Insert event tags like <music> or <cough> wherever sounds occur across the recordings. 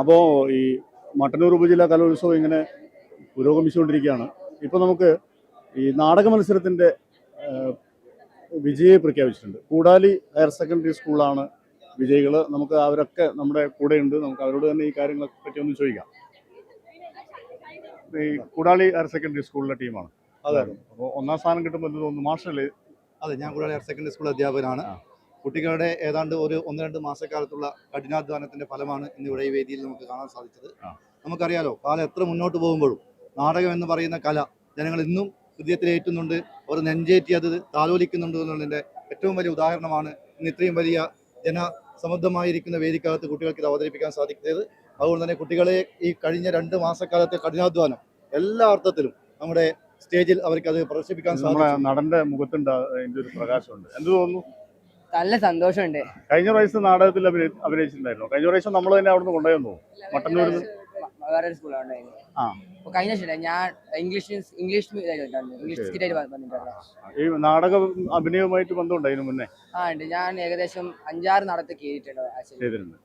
അപ്പോൾ ഈ മട്ടന്നൂർ ഉപജില്ലാ കലോത്സവം ഇങ്ങനെ പുരോഗമിച്ചുകൊണ്ടിരിക്കുകയാണ്. ഇപ്പോൾ നമുക്ക് ഈ നാടക മത്സരത്തിന്റെ വിജയെ പ്രഖ്യാപിച്ചിട്ടുണ്ട്. കൂടാലി ഹയർ സെക്കൻഡറി സ്കൂളാണ് വിജയികൾ നമുക്ക് അവരൊക്കെ നമ്മുടെ കൂടെയുണ്ട്. നമുക്ക് അവരോട് തന്നെ ഈ കാര്യങ്ങളെ പറ്റി ഒന്ന് ചോദിക്കാം. ഈ കൂടാളി ഹയർ സെക്കൻഡറി സ്കൂളിലെ ടീമാണ്. അതെ. അപ്പോൾ ഒന്നാം സ്ഥാനം കിട്ടുമ്പോൾ എന്ത് തോന്നുന്നു? മാഷല്ലേ? അതെ ഞാൻ കൂടാളി ഹയർ സെക്കൻഡറി സ്കൂൾ അധ്യാപകനാണ്. കുട്ടികളുടെ ഏതാണ്ട് ഒരു ഒന്ന് രണ്ട് മാസക്കാലത്തുള്ള കഠിനാധ്വാനത്തിന്റെ ഫലമാണ് ഇന്ന് ഇവിടെ ഈ വേദിയിൽ നമുക്ക് കാണാൻ സാധിച്ചത്. നമുക്കറിയാലോ കാലം എത്ര മുന്നോട്ട് പോകുമ്പോഴും നാടകം എന്ന് പറയുന്ന കല ജനങ്ങൾ ഇന്നും ഹൃദയത്തിലേറ്റുന്നുണ്ട് അവർ നെഞ്ചേറ്റി അത് താലോലിക്കുന്നുണ്ട് എന്നുള്ളതിന്റെ ഏറ്റവും വലിയ ഉദാഹരണമാണ് ഇന്ന് ഇത്രയും വലിയ ജനസമൃദ്ധമായിരിക്കുന്ന വേദിക്കകത്ത് കുട്ടികൾക്ക് ഇത് അവതരിപ്പിക്കാൻ സാധിക്കുന്നത്. അതുകൊണ്ട് തന്നെ കുട്ടികളെ ഈ കഴിഞ്ഞ രണ്ട് മാസക്കാലത്തെ കഠിനാധ്വാനം എല്ലാ അർത്ഥത്തിലും നമ്മുടെ സ്റ്റേജിൽ അവർക്ക് അത് പ്രദർശിപ്പിക്കാൻ സാധിക്കും നടന്റെ മുഖത്തുണ്ട് പ്രകാശമുണ്ട്. എന്ത് തോന്നുന്നു? നല്ല സന്തോഷമുണ്ട്. കഴിഞ്ഞ പ്രാവശ്യം നാടകത്തിൽ അഭിനയി അഭിനയിച്ചിട്ടുണ്ടായിരുന്നു? കഴിഞ്ഞ പ്രാവശ്യം നമ്മൾ തന്നെ അവിടുന്ന് കൊണ്ടുപോയിരുന്നു മട്ടന്നൂർ സ്കൂളാണ് കഴിഞ്ഞ വർഷം ഞാൻ ഇംഗ്ലീഷ് ഇംഗ്ലീഷ് ഇംഗ്ലീഷ് ശരി. വന്നിട്ടുണ്ട് ഈ നാടക അഭിനയവുമായിട്ട് ബന്ധമുണ്ട് അതിന് മുന്നേ? ആ ഉണ്ട്. ഞാൻ ഏകദേശം അഞ്ചാറ് കയറിയിട്ടുണ്ട് ചെയ്തിട്ടുണ്ട്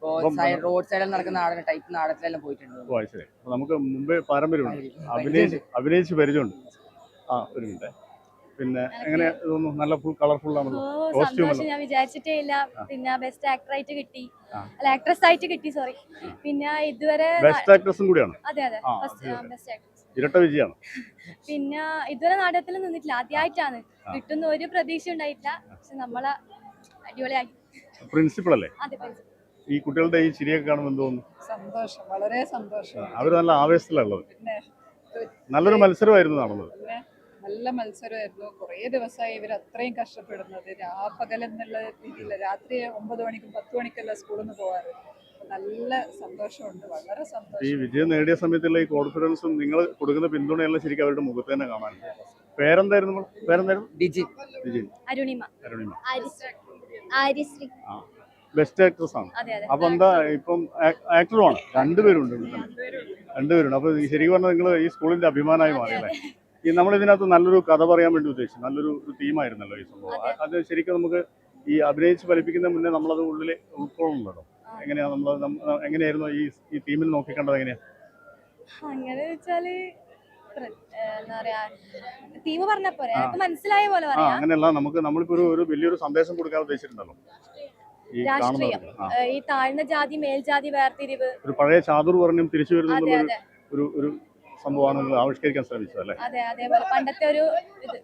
റോഡ് സൈഡിൽ നടക്കുന്ന നാടക ടൈപ്പ് നാടകത്തിലെല്ലാം പോയിട്ടുണ്ട്. നമുക്ക് മുമ്പേ പാരമ്പര്യമുണ്ട്. അഭിനയിച്ച് അഭിനയിച്ച് പരിചയമുണ്ട്. ആ ഒരു മിനിറ്റ്. പിന്നെ എങ്ങനെ തോന്നുന്നു നല്ല ഫുൾ കളർഫുൾ ആണല്ലോ സന്തോഷം. ഞാൻ വിചാരിച്ചിട്ടേ ഇല്ല. പിന്നെ ബെസ്റ്റ് ആക്ടർ ആയിട്ട് കിട്ടി. അല്ല ആക്ട്രസ് ആയിട്ട് കിട്ടി സോറി പിന്നെ ഇതുവരെ ബെസ്റ്റ് ആക്ട്രസും കൂടിയാണ്. അതെ അതെ. ഫസ്റ്റ് ബെസ്റ്റ് ആക്ട്രസ് ഇരട്ട വിജയാണ്. പിന്നെ ഇതുവരെ നാടകത്തിൽ നിന്നിട്ടില്ല. ആദ്യമായിട്ടാണ്. കിട്ടുന്ന ഒരു പ്രതീക്ഷ ഉണ്ടായിട്ടില്ല. പക്ഷെ നമ്മളെ അടിപൊളിയാക്കി. പ്രിൻസിപ്പൾ അല്ലേ? ഈ കുട്ടികളുടെ ഈ ചിരിയൊക്കെ കാണുമ്പോൾ എന്ത് തോന്നുന്നു? സന്തോഷം. വളരെ സന്തോഷം. അവർ നല്ല ആവേശത്തിലുള്ളത് നല്ലൊരു മത്സരമായിരുന്നു നടന്നത്. നല്ല മത്സരമായിരുന്നു. കുറേ ദിവസമായി ഇവർ അത്രയും കഷ്ടപ്പെടുന്നത്. രാപ്പകലെന്നുള്ള രീതിയിൽ രാത്രി ഒമ്പത് മണിക്കും പത്ത് മണിക്കല്ല സ്കൂളിൽ നിന്ന് പോകാറ് നല്ല സന്തോഷമുണ്ട്. വളരെ സന്തോഷം. ഈ വിജയം നേടിയ സമയത്തുള്ള ഈ കോൺഫിഡൻസും നിങ്ങൾ കൊടുക്കുന്ന പിന്തുണയെല്ലാം ശരിക്കും അവരുടെ മുഖത്ത് തന്നെ കാണാൻ പേരെന്തായിരുന്നു? പേരെന്തായിരുന്നു? ഡിജി ഡിജി അരുണിമ. അരുണിമ. ആര്യശ്രീ ബെസ്റ്റ് ആക്ട്രസ് ആണ്. അതെ അതെ. അപ്പൊ എന്താ ഇപ്പം ആക്ടറുമാണ് രണ്ടുപേരുണ്ട്. രണ്ടുപേരുണ്ട്. അപ്പൊ ശരിക്കും പറഞ്ഞാൽ നിങ്ങൾ ഈ സ്കൂളിന്റെ അഭിമാനമായി മാറിയല്ലേ? ഈ നമ്മൾ ഇതിനകത്ത് നല്ലൊരു കഥ പറയാൻ വേണ്ടി ഉദ്ദേശിച്ചു. നല്ലൊരു തീമായിരുന്നല്ലോ ഈ സംഭവം. അതെ. ശരിക്കും നമുക്ക് ഈ അഭിനയിച്ച് ഫലിപ്പിക്കുന്ന മുന്നേ നമ്മളത് ഉള്ളിൽ ഉൾക്കൊള്ളുന്നുണ്ടോ എങ്ങനെയാ നമ്മൾ എങ്ങനെയായിരുന്നു ഈ ഈ ടീമിൽ നോക്കിക്കണ്ടത് എങ്ങനെയാ? അങ്ങനെ വെച്ചാൽ എന്താ പറയാ തീം പറഞ്ഞ പോലെ. മനസ്സിലായ പോലെ പറയാം. അങ്ങനെയല്ല നമുക്ക് നമ്മളിപ്പോ ഒരു വലിയൊരു സന്ദേശം കൊടുക്കാൻ ഉദ്ദേശിച്ചിട്ടുണ്ടല്ലോ. രാഷ്ട്രീയം. ഈ താഴ്ന്ന ജാതി മേൽജാതി വേർതിരിവ്. ഒരു പഴയ ചാതുർ പറഞ്ഞു തിരിച്ചു വരുന്ന ഒരു ഒരു സംഭവമാണ് ആവിഷ്കരിക്കാൻ ശ്രമിച്ചത് അല്ലേ അതെ അതേപോലെ പണ്ടത്തെ ഒരു ഇത്.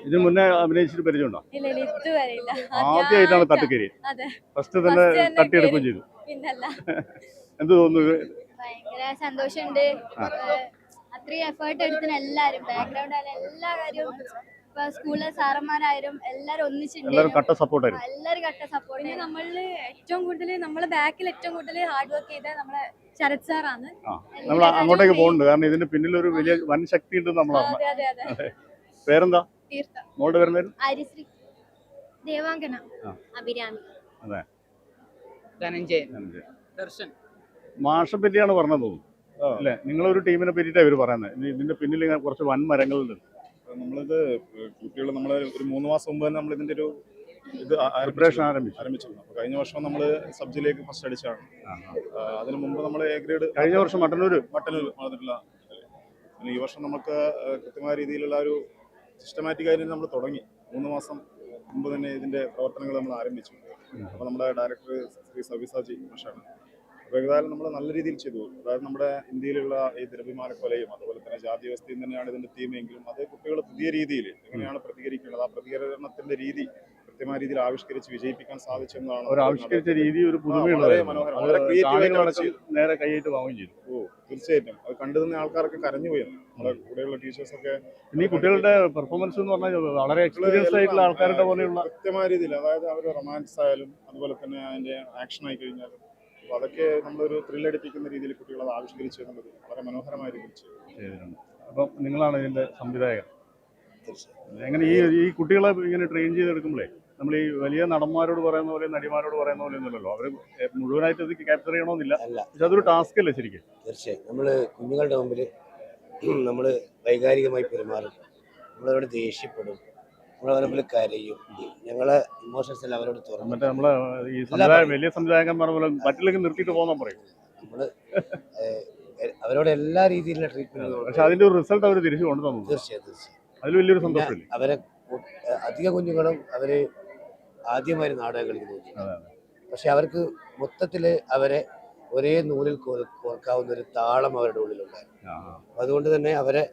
ഇതിന് മുന്നേ അഭിനയിച്ചിട്ട് പരിചയമുണ്ടോ? ഇല്ല ഇല്ല ഇതുവരെ ഇല്ല. ആദ്യമായിട്ടാണ്. തട്ടുകരി അതെ. ഫസ്റ്റ് തന്നെ തട്ടിയെടുക്കുകയും ചെയ്തു. പിന്നല്ല. <laughs> എന്ത് തോന്നുന്നു? ഭയങ്കര സന്തോഷമുണ്ട്. അത്രയും എഫേർട്ട് എടുത്തിന് എല്ലാരും ബാക്ക്ഗ്രൗണ്ട് ആയാലും എല്ലാ കാര്യവും. ഇപ്പൊ സ്കൂളിലെ സാറന്മാരായാലും എല്ലാരും ഒന്നിച്ചിട്ടുണ്ട് എല്ലാവരും കട്ട സപ്പോർട്ടായിരുന്നു എല്ലാരും കട്ട സപ്പോർട്ട് നമ്മളിൽ ഏറ്റവും കൂടുതൽ നമ്മളെ ബാക്കിൽ ഏറ്റവും കൂടുതൽ ഹാർഡ് വർക്ക് ചെയ്ത നമ്മളെ ശരത് സാറാണ് നമ്മൾ അങ്ങോട്ടേക്ക് പോകുന്നുണ്ട് കാരണം ഇതിന്റെ പിന്നിൽ ഒരു വലിയ വൻ ശക്തി ഉണ്ട് നമ്മൾ അതെ അതെ അതെ. പേരെന്താ? മോളുടെ പേരെന്തായിരുന്നു? ഹരിശ്രീ ദേവാങ്കന. അഭിരാമി. അഭിരാമി ധനഞ്ജയൻ. ദർശൻ. മാഷെ പറ്റിയാണ് പറഞ്ഞത് തോന്നുന്നു. അല്ലേ? നിങ്ങളൊരു ടീമിനെ പറ്റിയിട്ടാണ് ഇവർ പറയുന്നത്. ഇതിന്റെ പിന്നിൽ ഇങ്ങനെ കുറച്ച് വൻ മരങ്ങളുണ്ട് നമ്മളിത് കുട്ടികൾ നമ്മൾ ഒരു മൂന്ന് മാസം മുമ്പ് തന്നെ നമ്മൾ ഇതിന്റെ ഒരു ഇത് പ്രിപ്പറേഷൻ ആരംഭിച്ചു. ആരംഭിച്ചു. ആരംഭിച്ചിരുന്നു. അപ്പോൾ കഴിഞ്ഞ വർഷം നമ്മൾ സബ് ജില്ലയിലേക്ക് ഫസ്റ്റ് അടിച്ചാണ് അതിനു മുമ്പ് നമ്മൾ എ ഗ്രേഡ് കഴിഞ്ഞ വർഷം മട്ടന്നൂർ മട്ടന്നൂർ വളർന്നിട്ടുള്ള ഈ വർഷം നമുക്ക് കൃത്യമായ രീതിയിലുള്ള ഒരു സിസ്റ്റമാറ്റിക് ആയിട്ട് നമ്മൾ തുടങ്ങി. മൂന്ന് മാസം മുമ്പ് തന്നെ ഇതിന്റെ പ്രവർത്തനങ്ങൾ നമ്മൾ ആരംഭിച്ചു. അപ്പോൾ നമ്മുടെ ഡയറക്ടർ ശ്രീ സവിസാജി മഷാണ്. അപ്പോൾ ഏതായാലും നമ്മൾ നല്ല രീതിയിൽ ചെയ്തു. അതായത് നമ്മുടെ ഇന്ത്യയിലുള്ള ഈ ദ്രവ്യമാന കൊലയും അതുപോലെ തന്നെ ജാതി വ്യവസ്ഥയും തന്നെയാണ് ഇതിന്റെ തീമെങ്കിലും അത് കുട്ടികൾ പുതിയ രീതിയിൽ എങ്ങനെയാണ് പ്രതികരിക്കേണ്ടത്? ആ പ്രതികരണത്തിന്റെ രീതി കൃത്യമായ രീതിയിൽ ആവിഷ്കരിച്ച് വിജയിപ്പിക്കാൻ സാധിച്ചെന്നാണ് അവർ ആവിഷ്കരിച്ച രീതി ഒരു പുതുമയുള്ളതായിരുന്നു. നേരെ കൈയിട്ട് വാങ്ങുകയും ചെയ്തു. ഓ തീർച്ചയായിട്ടും. അത് കണ്ടു നിന്ന ആൾക്കാരൊക്കെ കരഞ്ഞു നമ്മുടെ കൂടെയുള്ള ടീച്ചേഴ്സൊക്കെ ഇനി കുട്ടികളുടെ പെർഫോമൻസ് എന്ന് പറഞ്ഞാൽ വളരെ എക്സ്പീരിയൻസ് ആയിട്ടുള്ള ആൾക്കാരുടെ പോലെയുള്ള കൃത്യമായ രീതിയിൽ അതായത് അവർ റൊമാൻസ് ആയാലും അതുപോലെ തന്നെ അതിന്റെ ആക്ഷൻ ആയി കഴിഞ്ഞാലും അപ്പൊ അതൊക്കെ നമ്മളൊരു ത്രില്ലടിപ്പിക്കുന്ന രീതിയിൽ കുട്ടികൾ അത് ആവിഷ്കരിച്ചു എന്നുള്ളത് വളരെ മനോഹരമായ രീതിയിൽ ചെയ്തു. ചെയ്തിട്ടുണ്ട്. അപ്പം നിങ്ങളാണ് ഇതിന്റെ സംവിധായകൻ. എങ്ങനെ ഈ ഈ കുട്ടികളെ ഇങ്ങനെ ട്രെയിൻ ചെയ്തെടുക്കുമ്പോഴേ നമ്മൾ ഈ വലിയ നടന്മാരോട് പറയുന്ന പോലെ നടിമാരോട് പറയുന്ന പോലെ ഒന്നുമല്ലല്ലോ. അവർ മുഴുവനായിട്ട് ഇത് ക്യാപ്ചർ ചെയ്യണമെന്നില്ല. പക്ഷെ അതൊരു ടാസ്ക് അല്ലേ ശരിക്കും? തീർച്ചയായും. നമ്മൾ കുഞ്ഞുങ്ങളുടെ മുമ്പിൽ <clears throat> നമ്മൾ വൈകാരികമായി പെരുമാറും. നമ്മളവരോട് ദേഷ്യപ്പെടും. നമ്മളവരെ മുമ്പിൽ കരയും. ഞങ്ങളെ ഇമോഷൻസ് എല്ലാം അവരോട് തുറന്നു മറ്റേ നമ്മളെ ഈ സംവിധായക വലിയ സംവിധായകന്മാർ പോലെ മറ്റിലേക്ക് നിർത്തിയിട്ട് പോകാൻ പറയും. നമ്മൾ അവരോട് എല്ലാ രീതിയിലുള്ള ട്രീറ്റ്മെന്റ് പക്ഷെ അതിന്റെ ഒരു റിസൾട്ട് അവർ തിരിച്ചു കൊണ്ടു തന്നു തീർച്ചയായും തീർച്ചയായും. അതിൽ വലിയൊരു സന്തോഷമില്ല? അവരെ അധിക കുഞ്ഞുങ്ങളും അവർ ആദ്യമായി നാടകം കളിക്കുന്നു അതെ, പക്ഷെ അവർക്ക് മൊത്തത്തിൽ അവരെ ഒരേ നൂലിൽ കോർക്കാവുന്ന ഒരു താളം അവരുടെ ഉള്ളിലുണ്ടായിരുന്നു. അതുകൊണ്ട് തന്നെ അവരെ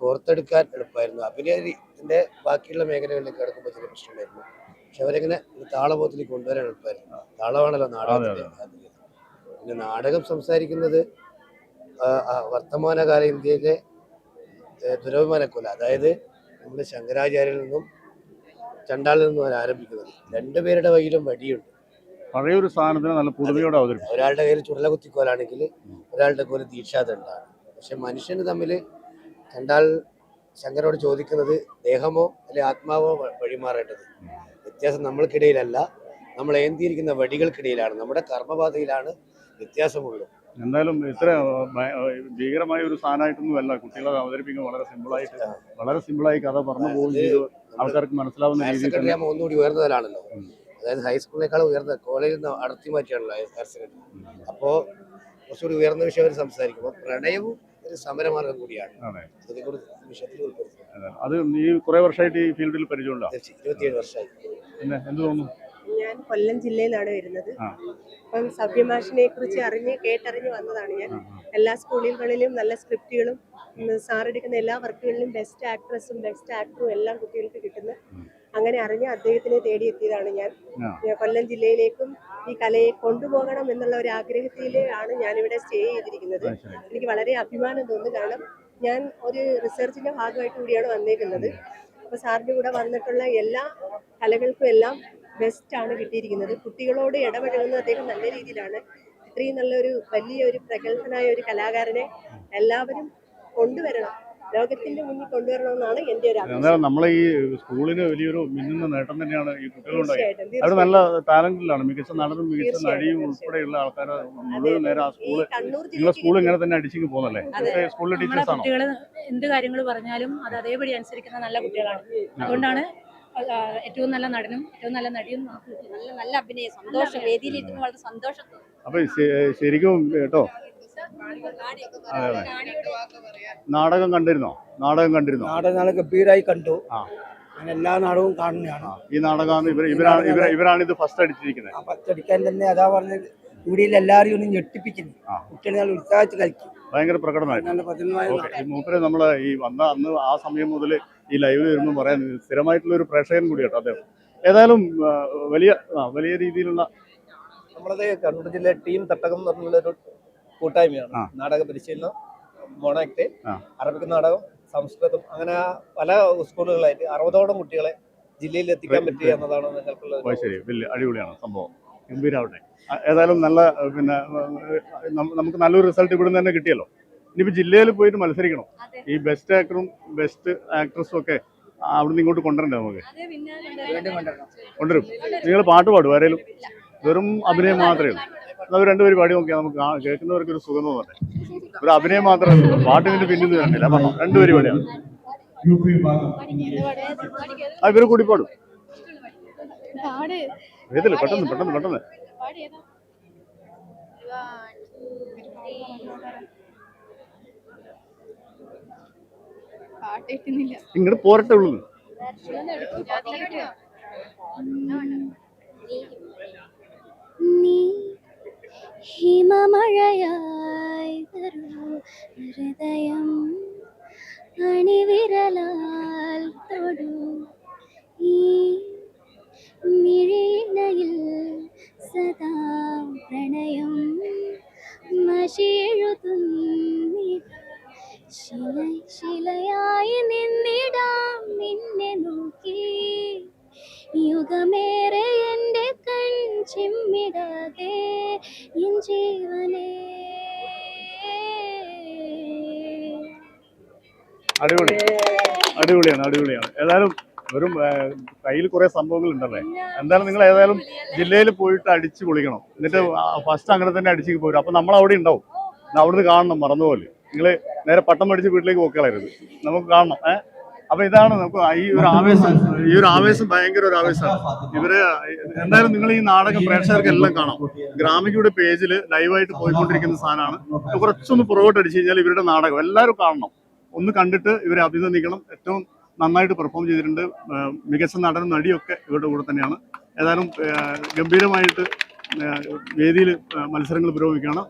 കോർത്തെടുക്കാൻ എളുപ്പമായിരുന്നു. അഭിനയത്തിന്റെ ബാക്കിയുള്ള മേഖലകളിലേക്ക് കിടക്കുമ്പോൾ ചില പ്രശ്നമായിരുന്നു പക്ഷെ അവരെങ്ങനെ താളബോധത്തിലേക്ക് കൊണ്ടുവരാൻ എളുപ്പമായിരുന്നു. താളമാണല്ലോ നാടകത്തിന്റെ അതിൽ. പിന്നെ നാടകം സംസാരിക്കുന്നത് വർത്തമാനകാല ഇന്ത്യയിലെ ദുരഭിമാനക്കൊല. അതായത് നമ്മുടെ ശങ്കരാചാര്യരിൽ നിന്നും ചണ്ടാളിൽ നിന്ന് അവർ ആരംഭിക്കുന്നത്. രണ്ടുപേരുടെ കയ്യിലും വടിയുണ്ട്. പഴയ ഒരു സാധനത്തിന് നല്ല പുതുമയോടെ അവതരിപ്പിച്ചു. ഒരാളുടെ കയ്യിൽ ചുടല കുത്തിക്കോലാണെങ്കിൽ ഒരാളുടെ കോൽ ദീക്ഷാദണ്ഡാണ്. പക്ഷെ മനുഷ്യന് തമ്മിൽ ചണ്ടാൾ ശങ്കരോട് ചോദിക്കുന്നത് ദേഹമോ അല്ലെ ആത്മാവോ വഴിമാറേണ്ടത്? വ്യത്യാസം നമ്മൾക്കിടയിലല്ല. നമ്മൾ ഏന്തിയിരിക്കുന്ന വടികൾക്കിടയിലാണ്. നമ്മുടെ കർമ്മപാതയിലാണ് വ്യത്യാസമുള്ളത്. എന്തായാലും ഇത്ര ഭീകരമായ ഒരു സാധനമായിട്ടൊന്നും അല്ല കുട്ടികളെ അവതരിപ്പിക്കുന്നത്. വളരെ സിമ്പിളായിട്ട് വളരെ സിമ്പിളായി കഥ പറഞ്ഞു പോകുന്നത് ആൾക്കാർക്ക് മനസ്സിലാവുന്ന ഹയർ രീതിയിൽ സെക്കൻഡറി ആകുമ്പോൾ ഒന്നുകൂടി ഉയർന്നതിലാണല്ലോ അതായത് ഹൈസ്കൂളിനേക്കാൾ ഉയർന്ന കോളേജിൽ നിന്ന് അടർത്തി മാറ്റിയാണല്ലോ ഹയർ സെക്കൻഡറി അപ്പോൾ കുറച്ചുകൂടി ഉയർന്ന വിഷയം അവർ സംസാരിക്കുമ്പോൾ പ്രണയവും ഒരു സമരമാർഗം കൂടിയാണ്. അതെ. അതിനെ കുറിച്ച് വിഷയത്തിൽ ഉൾപ്പെടുത്തുന്നത് അതെ. നീ കുറെ വർഷമായിട്ട് ഈ ഫീൽഡിൽ പരിചയമുണ്ടോ? ഇരുപത്തിയേഴ് വർഷമായി. പിന്നെ എന്ത് തോന്നുന്നു? ഞാൻ കൊല്ലം ജില്ലയിലാണ് വരുന്നത്. അപ്പം സഭ്യമാഷിനെ കുറിച്ച് അറിഞ്ഞ് കേട്ടറിഞ്ഞ് വന്നതാണ് ഞാൻ. എല്ലാ സ്കൂളുകളിലും നല്ല സ്ക്രിപ്റ്റുകളും സാർ എടുക്കുന്ന എല്ലാ വർക്കുകളിലും ബെസ്റ്റ് ആക്ട്രസും ബെസ്റ്റ് ആക്ടറും എല്ലാം കുട്ടികൾക്ക് കിട്ടുന്നു. അങ്ങനെ അറിഞ്ഞ് അദ്ദേഹത്തിനെ തേടിയെത്തിയതാണ് ഞാൻ. ഞാൻ കൊല്ലം ജില്ലയിലേക്കും ഈ കലയെ കൊണ്ടുപോകണം എന്നുള്ള ഒരു ആഗ്രഹത്തിലാണ് ഞാനിവിടെ സ്റ്റേ ചെയ്തിരിക്കുന്നത്. എനിക്ക് വളരെ അഭിമാനം തോന്നുന്നു കാരണം ഞാൻ ഒരു റിസർച്ചിന്റെ ഭാഗമായിട്ട് കൂടിയാണ് വന്നേക്കുന്നത്. അപ്പോൾ സാറിന്റെ കൂടെ വന്നിട്ടുള്ള എല്ലാ കലകൾക്കും എല്ലാം ബെസ്റ്റ് ആണ് കിട്ടിയിരിക്കുന്നത്. കുട്ടികളോട് ഇടപഴകുന്നത് അദ്ദേഹം നല്ല രീതിയിലാണ്. ഇത്രയും നല്ലൊരു വലിയ ഒരു പ്രഗത്ഭനായ ഒരു കലാകാരനെ എല്ലാവരും കൊണ്ടുവരണം. ലോകത്തിന്റെ മുന്നിൽ കൊണ്ടുവരണമെന്നാണ് എന്റെ ഒരു ആഗ്രഹം. എന്നാലും നമ്മളെ ഈ സ്കൂളിന് വലിയൊരു മിന്നുന്ന നേട്ടം തന്നെയാണ് ഈ കുട്ടികളുണ്ടായത് അവിടെ അവർ നല്ല ടാലന്റിലാണ്. മികച്ച നടനും മികച്ച നടിയും ഉൾപ്പെടെയുള്ള ആൾക്കാർ മുഴുവൻ നേരം ആ സ്കൂൾ നിങ്ങളെ സ്കൂൾ ഇങ്ങനെ തന്നെ അടിച്ചിങ്ങ് പോകുന്നല്ലേ. സ്കൂളിലെ ടീച്ചേഴ്സ് ആണ് കുട്ടികൾ എന്ത് കാര്യങ്ങൾ പറഞ്ഞാലും അത് അതേപടി അനുസരിക്കുന്ന നല്ല കുട്ടികളാണ്. അതുകൊണ്ടാണ് ഏറ്റവും നല്ല നടനും ഏറ്റവും നല്ല നടിയും നല്ല നല്ല അഭിനയം സന്തോഷം. വേദിയിലിരിക്കുമ്പോൾ വളരെ സന്തോഷം അപ്പൊ ശരിക്കും കേട്ടോ അതെ അതെ. നാടകം കണ്ടിരുന്നോ? നാടകം കണ്ടിരുന്നോ? നാടകം നാളെ ഗംഭീരമായി കണ്ടു. ആ. ഞാൻ എല്ലാ നാടകവും കാണുന്നതാണ്. ഈ നാടകമാണ് ഇവർ ഇവരാണ് ഇവർ ഇവരാണ് ഇത് ഫസ്റ്റ് അടിച്ചിരിക്കുന്നത്. ഫസ്റ്റ് അടിക്കാൻ തന്നെ അതാ പറഞ്ഞത്. ഇവിടെ എല്ലാവരും ഒന്ന് ഞെട്ടിപ്പിക്കുന്നു. കുട്ടികളെ നല്ല ഉത്സാഹിച്ച് കളിക്കും. ഭയങ്കര പ്രകടനമായിരുന്നു. നല്ല നമ്മൾ ഓക്കെ ഈ മൂപ്പര് വന്ന അന്ന് ആ സമയം മുതൽ ഈ ലൈവ് വരുമ്പോൾ പറയാൻ സ്ഥിരമായിട്ടുള്ള ഒരു പ്രേക്ഷകൻ കൂടി കേട്ടോ അദ്ദേഹം. ഏതായാലും ആ, വലിയ ആ, വലിയ രീതിയിലുള്ള നമ്മളത് കണ്ണൂർ ജില്ലയിലെ ടീം തട്ടകം എന്ന് പറഞ്ഞുള്ള ഒരു കൂട്ടായ്മയാണ്. നാടക പരിശീലനം മോണാക്ട് അറബിക് നാടകം സംസ്കൃതം അങ്ങനെ പല സ്കൂളുകളായിട്ട് അറുപതോളം കുട്ടികളെ ജില്ലയിൽ എത്തിക്കാൻ പറ്റുക എന്നതാണ് നിങ്ങൾക്കുള്ള ഓ, ശരി. വലിയ അടിപൊളിയാണ് സംഭവം. ഗംഭീരാവട്ടെ ഏതായാലും നല്ല പിന്നെ നമുക്ക് നല്ലൊരു റിസൾട്ട് ഇവിടുന്ന് തന്നെ കിട്ടിയല്ലോ. ഇനിയിപ്പോൾ ജില്ലയിൽ പോയിട്ട് മത്സരിക്കണം. ഈ ബെസ്റ്റ് ആക്ടറും ബെസ്റ്റ് ആക്ട്രസും ഒക്കെ അവിടുന്ന് ഇങ്ങോട്ട് കൊണ്ടുവരണ്ടേ നമുക്ക്? കൊണ്ടുവരും. നിങ്ങൾ പാട്ട് പാടും ആരേലും? വെറും അഭിനയം മാത്രമേ ഉള്ളൂ. എന്നാ രണ്ടുപേരും പാടി നോക്കിയാൽ നമുക്ക് കേൾക്കുന്നവർക്ക് ഒരു സുഖം തോന്നട്ടെ. ഒരു അഭിനയം മാത്രമേ ഉള്ളൂ പാട്ടിന് പിന്നിൽ നിന്ന് കണ്ടില്ല പറഞ്ഞോ രണ്ടുപേര് പാടിയാണ് ആ ഇവർ കൂടി പാടും. ഏതല്ലേ പെട്ടെന്ന് പെട്ടെന്ന് പെട്ടെന്ന്. ഇങ്ങനെ ഇങ്ങോട്ട് പോരട്ടെ ഉള്ളൂ നീ ഹിമമഴയായി വരുന്നു. ഹൃദയം അണിവിരലാൽ തൊടൂ. ഈ മിഴിനയിൽ സദാ പ്രണയം ശില ശിലയായി നിന്നിടാം നിന്നെ നോക്കി. യുഗമേറെ എന്റെ കൺ ചിമ്മിടാതെ അടിപൊളി. അടിപൊളിയാണ് അടിപൊളിയാണ്. ഏതായാലും വെറും കയ്യിൽ കുറെ സംഭവങ്ങൾ ഉണ്ടല്ലേ എന്തായാലും നിങ്ങൾ ഏതായാലും ജില്ലയിൽ പോയിട്ട് അടിച്ചു പൊളിക്കണം. എന്നിട്ട് ഫസ്റ്റ് അങ്ങനെ തന്നെ അടിച്ചു പോരും. അപ്പൊ നമ്മൾ അവിടെ ഉണ്ടാവും. അവിടുന്ന് കാണണം മറന്നുപോലെ നിങ്ങൾ നേരെ പട്ടം പഠിച്ച് വീട്ടിലേക്ക് പോക്കളരുത് നമുക്ക് കാണണം ഏഹ് അപ്പൊ ഇതാണ് നമുക്ക് ഈ ഒരു ആവേശം. ഈ ഒരു ആവേശം ഭയങ്കര ഒരു ആവേശമാണ്. ഇവർ എന്തായാലും നിങ്ങൾ ഈ നാടകം പ്രേക്ഷകർക്ക് എല്ലാം കാണാം. ഗ്രാമികയുടെ പേജിൽ ലൈവായിട്ട് പോയിക്കൊണ്ടിരിക്കുന്ന സാധനമാണ്. കുറച്ചൊന്ന് പുറകോട്ട് അടിച്ചു കഴിഞ്ഞാൽ ഇവരുടെ നാടകം എല്ലാവരും കാണണം. ഒന്ന് കണ്ടിട്ട് ഇവരെ അഭിനന്ദിക്കണം. ഏറ്റവും നന്നായിട്ട് പെർഫോം ചെയ്തിട്ടുണ്ട്. മികച്ച നടനും നടിയൊക്കെ ഇവരുടെ കൂടെ തന്നെയാണ്. ഏതായാലും ഗംഭീരമായിട്ട് വേദിയിൽ മത്സരങ്ങൾ പുരോഗമിക്കുകയാണ്.